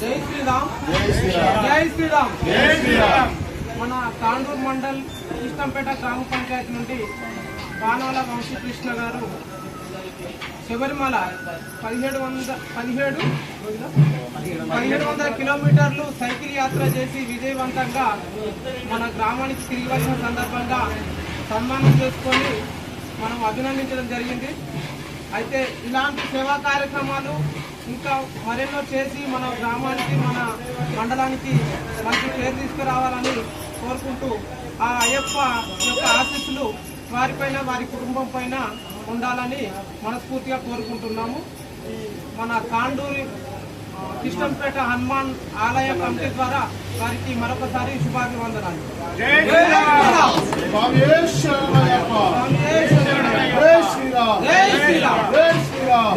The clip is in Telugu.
శ్రీరామ్. జై శ్రీరామ్. మన తాండూరు మండల్ కృష్ణంపేట గ్రామ పంచాయతీ నుండి బాణాల వంశీకృష్ణ గారు శబరిమల పదిహేడు వంద పదిహేడు? పదిహేడు వందల కిలోమీటర్లు సైకిల్ యాత్ర చేసి విజయవంతంగా మన గ్రామానికి తిరిగి వచ్చిన సందర్భంగా సన్మానం చేసుకొని మనం అభినందించడం జరిగింది. అయితే ఇలాంటి సేవా కార్యక్రమాలు ఇంకా మరెన్నో చేసి మన గ్రామానికి మన మండలానికి మంచి పేరు తీసుకురావాలని కోరుకుంటూ ఆ అయ్యప్ప యొక్క ఆశీస్సులు వారిపైన వారి కుటుంబం పైన ఉండాలని మనస్ఫూర్తిగా కోరుకుంటున్నాము. మన తాండూరి కృష్ణంపేట హనుమాన్ ఆలయ కమిటీ ద్వారా వారికి మరొకసారి శుభాభివందనాలు. జై శ్రీరామ్! జై శ్రీరామ్!